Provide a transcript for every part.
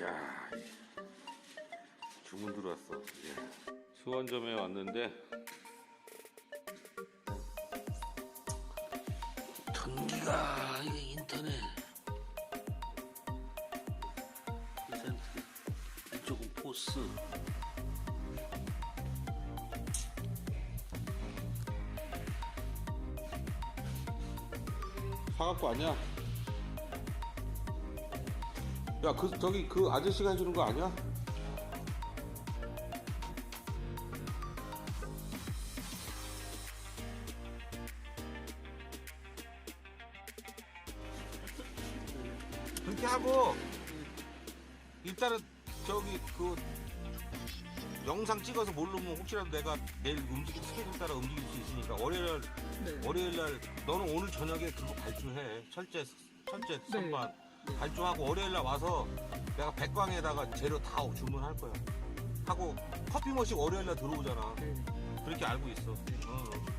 야 주문 들어왔어. 예. 수원점에 왔는데 전기가 이게 인터넷 센트 이쪽은 포스 사갖고 왔냐? 야, 그, 저기, 그 아저씨가 해주는 거 아니야? 그렇게 하고 일단은 저기 그 영상 찍어서 모르면 혹시라도 내가 내일 움직일 스케줄 따라 움직일 수 있으니까 월요일 날 월요일 날 너는 오늘 저녁에 그거 발주해. 철제 철제 선반 발주하고 월요일 날 와서 내가 백광에다가 재료 다 주문할 거야 하고 커피 머신 월요일 날 들어오잖아 그렇게 알고 있어 어.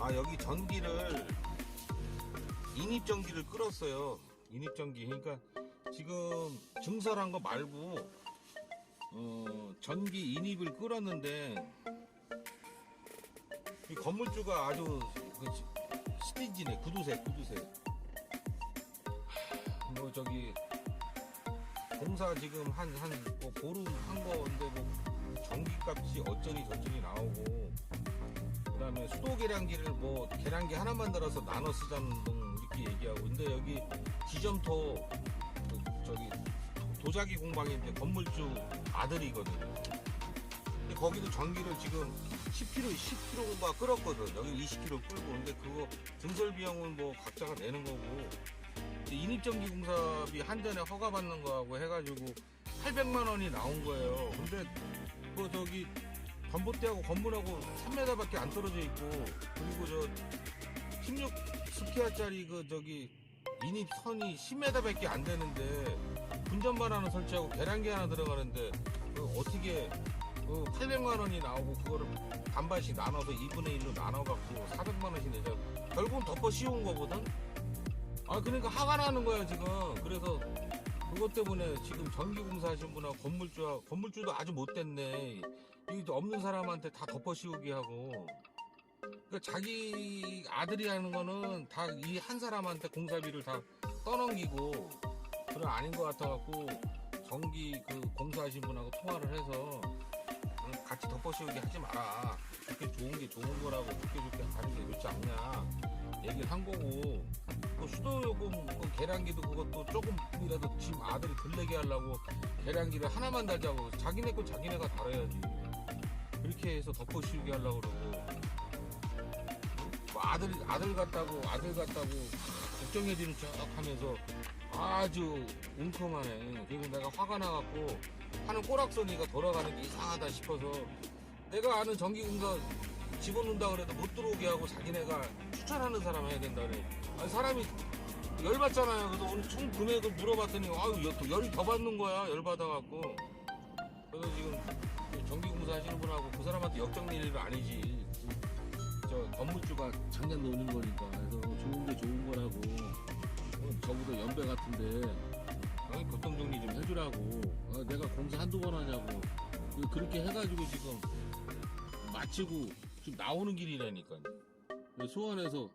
아 여기 전기를 인입 전기를 끌었어요. 인입 전기. 그러니까 지금 증설한 거 말고 어, 전기 인입을 끌었는데 이 건물주가 아주 그 시- 스티지네 구두색 구두색. 하, 뭐 저기 공사 지금 한 한뭐 보름 한 건데 뭐 전기값이 어쩌니 저쩌니 나오고 그다음에 수도 계량기를 뭐 계량기 하나 만들어서 나눠 쓰자는 등 이렇게 얘기하고 근데 여기 지점토 그 저기 도자기 공방인데 건물주 아들이거든요. 거기도 전기를 지금 10kg 10kg가 끌었거든. 여기 20kg 끌고 근데 그거 증설 비용은 뭐 각자가 내는 거고 인입전기 공사비 한 잔에 허가 받는 거하고 해가지고 800만 원이 나온 거예요. 근데 그 저기 전봇대하고 건물하고 3m밖에 안 떨어져 있고 그리고 저 16 스키아짜리 그 저기 인입 선이 10m밖에 안 되는데 분전반 하나 설치하고 계량기 하나 들어가는데 그 어떻게 그 800만 원이 나오고 그거를 반반씩 나눠서 2분의 1로 나눠갖고 400만 원씩 내자 결국은 덮어 씌운 거거든? 아 그러니까 화가 나는 거야 지금. 그래서 그것 때문에 지금 전기공사 하신 분하고 건물주와 건물주도 아주 못됐네. 이 없는 사람한테 다 덮어 씌우게 하고. 그러니까 자기 아들이 하는 거는 다 이 한 사람한테 공사비를 다 떠넘기고 그건 아닌 것 같아갖고 전기 그 공사하신 분하고 통화를 해서 응, 같이 덮어 씌우게 하지 마라. 그렇게 좋은 게 좋은 거라고 좋게 좋게 하는 게 좋지 않냐. 얘기를 한 거고. 그 수도 요금 그 계량기도 그것도 조금이라도 지금 아들이 덜 내게 하려고 계량기를 하나만 달자고 자기네 거 자기네가 달아야지. 그렇게 해서 덮어 씌우게 하려고 그러고. 뭐 아들 아들 같다고 아들 같다고 걱정해주는 척 하면서 아주 웅큼하네. 그리고 내가 화가 나갖고 하는 꼬락서니가 돌아가는 게 이상하다 싶어서 내가 아는 전기공사 집어넣는다 그래도 못 들어오게 하고 자기네가 추천하는 사람 해야 된다 그래. 아니 사람이 열받잖아요. 그래서 오늘 총 금액을 물어봤더니 아유 열- 또 열이 더 받는 거야. 열 받아갖고. 그래서 지금 그 전기공사 하시는 분하고 그 사람한테 역정낼 일은 아니지. 저 건물주가 작년 노는 거니까. 그래서 좋은 게 좋은 거라고. 어, 저보다 연배 같은데 어, 교통 정리 좀 해주라고. 어, 내가 공사 한두 번 하냐고. 그- 그렇게 해가지고 지금 마치고 지금 나오는 길이라니까 수원에서.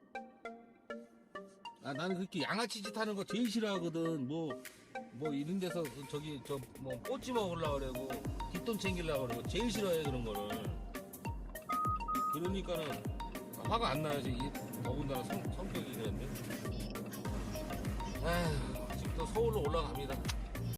아 나는 그렇게 양아치 짓 하는 거 제일 싫어하거든. 뭐뭐 이런 데서 저기 저 뭐 꼬치 먹으려고 그러고 뒷돈 챙기려고 그러고 제일 싫어해 그런 거를. 그러니까는 화가 안 나야지 이 더군다나 성, 성격이 그랬는데. 아휴. 지금 또 서울로 올라갑니다